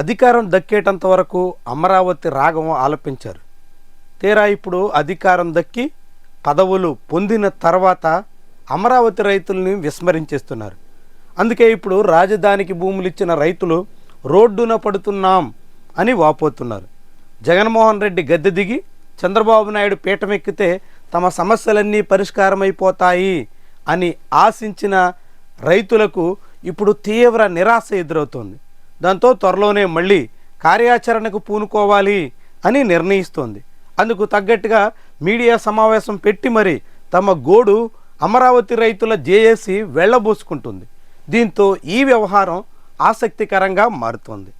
అధికారం దక్కేటంత వరకు అమరావతి రాగం ఆలపించారు. తీరా ఇప్పుడు అధికారం దక్కి పదవులు పొందిన తర్వాత అమరావతి రైతుల్ని విస్మరించేస్తున్నారు. అందుకే ఇప్పుడు రాజధానికి భూములు ఇచ్చిన రైతులు రోడ్డున పడుతున్నాం అని వాపోతున్నారు. జగన్మోహన్ రెడ్డి గద్దె దిగి చంద్రబాబు నాయుడు పీఠమెక్కితే తమ సమస్యలన్నీ పరిష్కారమైపోతాయి అని ఆశించిన రైతులకు ఇప్పుడు తీవ్ర నిరాశ ఎదురవుతోంది. దాంతో త్వరలోనే మళ్ళీ కార్యాచరణకు పూనుకోవాలి అని నిర్ణయిస్తోంది. అందుకు తగ్గట్టుగా మీడియా సమావేశం పెట్టి మరి తమ గోడు అమరావతి రైతుల జేఏసీ వెళ్ళబోసుకుంటుంది దీంతో ఈ వ్యవహారం ఆసక్తికరంగా మారుతోంది.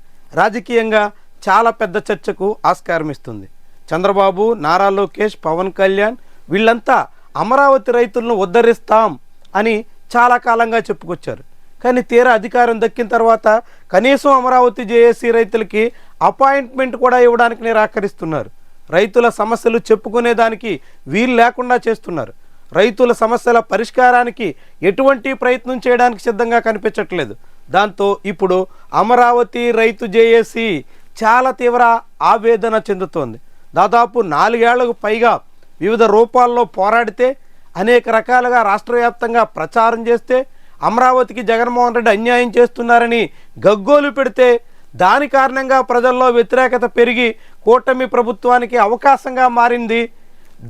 రాజకీయంగా చాలా పెద్ద చర్చకు ఆస్కారం ఇస్తుంది చంద్రబాబు నారా లోకేష్ పవన్ కళ్యాణ్ వీళ్ళంతా అమరావతి రైతులను ఉద్ధరిస్తాం అని చాలా కాలంగా చెప్పుకొచ్చారు. కానీ తీరా అధికారం దక్కిన తర్వాత కనీసం అమరావతి జేఏసీ రైతులకి అపాయింట్మెంట్ కూడా ఇవ్వడానికి నిరాకరిస్తున్నారు. రైతుల సమస్యలు చెప్పుకునేదానికి వీలు లేకుండా చేస్తున్నారు. రైతుల సమస్యల పరిష్కారానికి ఎటువంటి ప్రయత్నం చేయడానికి సిద్ధంగా కనిపించట్లేదు. దాంతో ఇప్పుడు అమరావతి రైతు జేఏసీ చాలా తీవ్ర ఆవేదన చెందుతోంది. దాదాపు నాలుగేళ్ళకు పైగా వివిధ రూపాల్లో పోరాడితే అనేక రకాలుగా రాష్ట్ర వ్యాప్తంగా ప్రచారం చేస్తే అమరావతికి జగన్మోహన్ రెడ్డి అన్యాయం చేస్తున్నారని గగ్గోలు పెడితే దాని కారణంగా ప్రజల్లో వ్యతిరేకత పెరిగి కూటమి ప్రభుత్వానికి అవకాశంగా మారింది.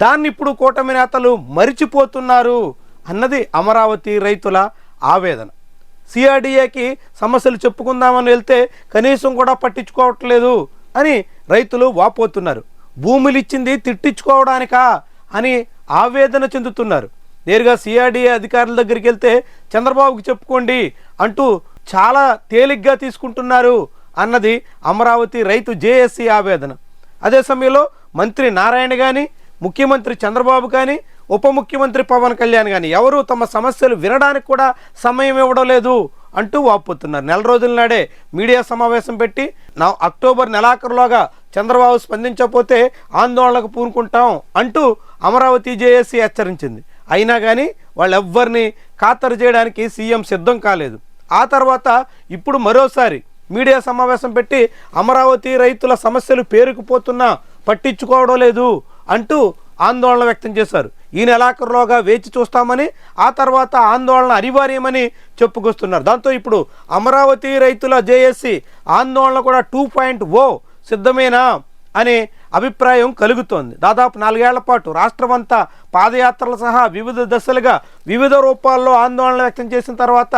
దాన్ని ఇప్పుడు కూటమి నేతలు మరిచిపోతున్నారు అన్నది అమరావతి రైతుల ఆవేదన. సిఆర్డిఏకి సమస్యలు చెప్పుకుందామని వెళ్తే కనీసం కూడా పట్టించుకోవట్లేదు అని రైతులు వాపోతున్నారు. భూములు ఇచ్చింది తిట్టించుకోవడానికా అని ఆవేదన చెందుతున్నారు. నేరుగా సిఆర్డీఏ అధికారుల దగ్గరికి వెళ్తే చంద్రబాబుకి చెప్పుకోండి అంటూ చాలా తేలిగ్గా తీసుకుంటున్నారు అన్నది అమరావతి రైతు జేఎస్సీ ఆవేదన. అదే సమయంలో మంత్రి నారాయణ కానీ ముఖ్యమంత్రి చంద్రబాబు కానీ ఉప ముఖ్యమంత్రి పవన్ కళ్యాణ్ కానీ ఎవరు తమ సమస్యలు వినడానికి కూడా సమయం ఇవ్వడం లేదు అంటూ వాపోతున్నారు. నెల రోజుల నాడే మీడియా సమావేశం పెట్టి నా అక్టోబర్ నెలాఖరులోగా చంద్రబాబు స్పందించకపోతే ఆందోళనకు పూనుకుంటాం అంటూ అమరావతి జేఏసీ హెచ్చరించింది. అయినా కానీ వాళ్ళెవ్వరిని ఖాతరు చేయడానికి సీఎం సిద్ధం కాలేదు. ఆ తర్వాత ఇప్పుడు మరోసారి మీడియా సమావేశం పెట్టి అమరావతి రైతుల సమస్యలు పేరుకుపోతున్నా పట్టించుకోవడం లేదు అంటూ ఆందోళన వ్యక్తం చేశారు. ఈ నెలాఖరులోగా వేచి చూస్తామని ఆ తర్వాత ఆందోళన అనివార్యమని చెప్పుకొస్తున్నారు. దాంతో ఇప్పుడు అమరావతి రైతుల జేఏసీ ఆందోళన కూడా టూ పాయింట్ ఓ సిద్ధమేనా అని అభిప్రాయం కలుగుతోంది. దాదాపు నాలుగేళ్ళ పాటు రాష్ట్రమంతా పాదయాత్రలు సహా వివిధ దశలుగా వివిధ రూపాల్లో ఆందోళన వ్యక్తం చేసిన తర్వాత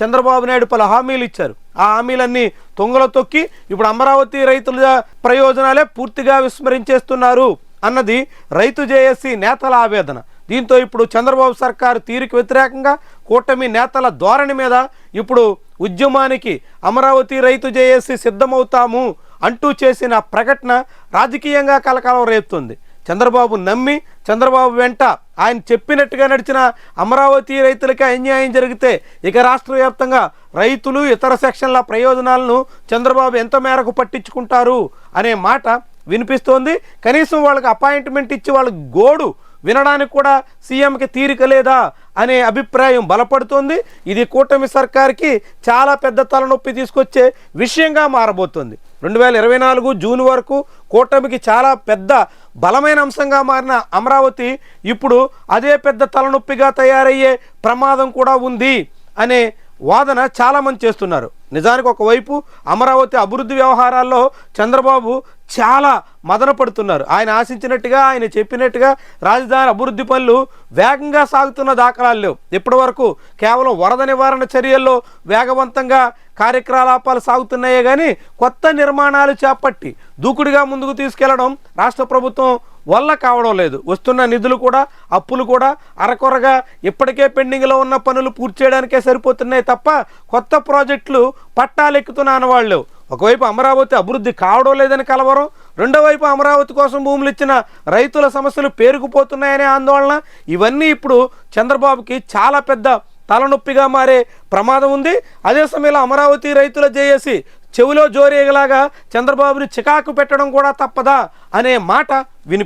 చంద్రబాబు నాయుడు పలు హామీలు ఇచ్చారు. ఆ హామీలన్నీ తొంగలో తొక్కి ఇప్పుడు అమరావతి రైతుల ప్రయోజనాలే పూర్తిగా విస్మరించేస్తున్నారు అన్నది రైతు జేఏసీ నేతల ఆవేదన. దీంతో ఇప్పుడు చంద్రబాబు సర్కారు తీరుకు వ్యతిరేకంగా కూటమి నేతల ధోరణి మీద ఇప్పుడు ఉద్యమానికి అమరావతి రైతు జేఏసీ సిద్ధమవుతాము అంటూ చేసిన ప్రకటన రాజకీయంగా కలకాలం రేపుతుంది. చంద్రబాబు నమ్మి చంద్రబాబు వెంట ఆయన చెప్పినట్టుగా నడిచిన అమరావతి రైతులకి అన్యాయం జరిగితే ఇక రాష్ట్ర వ్యాప్తంగా రైతులు ఇతర సెక్షన్ల ప్రయోజనాలను చంద్రబాబు ఎంత మేరకు పట్టించుకుంటారు అనే మాట వినిపిస్తోంది. కనీసం వాళ్ళకి అపాయింట్మెంట్ ఇచ్చి వాళ్ళకి గోడు వినడానికి కూడా సీఎంకి తీరిక లేదా అనే అభిప్రాయం బలపడుతోంది. ఇది కూటమి సర్కార్కి చాలా పెద్ద తలనొప్పి తీసుకొచ్చే విషయంగా మారబోతోంది. రెండు వేల ఇరవై నాలుగు జూన్ వరకు కూటమికి చాలా పెద్ద బలమైన అంశంగా మారిన అమరావతి ఇప్పుడు అదే పెద్ద తలనొప్పిగా తయారయ్యే ప్రమాదం కూడా ఉంది అనే వాదన చాలామంది చేస్తున్నారు. నిజానికి ఒకవైపు అమరావతి అభివృద్ధి వ్యవహారాల్లో చంద్రబాబు చాలా మదన పడుతున్నారు. ఆయన ఆశించినట్టుగా ఆయన చెప్పినట్టుగా రాజధాని అభివృద్ధి పనులు వేగంగా సాగుతున్న దాఖలాలు లేవు. ఇప్పటి వరకు కేవలం వరద నివారణ చర్యల్లో వేగవంతంగా కార్యకలాపాలు సాగుతున్నాయే కానీ కొత్త నిర్మాణాలు చేపట్టి దూకుడుగా ముందుకు తీసుకెళ్ళడం రాష్ట్ర ప్రభుత్వం వల్ల కావడం లేదు. వస్తున్న నిధులు కూడా అప్పులు కూడా అరకొరగా ఇప్పటికే పెండింగ్లో ఉన్న పనులు పూర్తి చేయడానికే సరిపోతున్నాయి తప్ప కొత్త ప్రాజెక్టులు పట్టాలెక్కుతున్న అనవాళ్ళు ఒకవైపు అమరావతి అభివృద్ధి కావడం లేదని కలవరం రెండో వైపు అమరావతి కోసం భూములు ఇచ్చిన రైతుల సమస్యలు పేరుకుపోతున్నాయనే ఆందోళన. ఇవన్నీ ఇప్పుడు చంద్రబాబుకి చాలా పెద్ద తలనొప్పిగా మారే ప్రమాదం ఉంది. అదే సమయంలో అమరావతి రైతుల జేఏసి చెవిలో జోరేగలాగా చంద్రబాబుని చికాకు పెట్టడం కూడా తప్పదా అనే మాట విని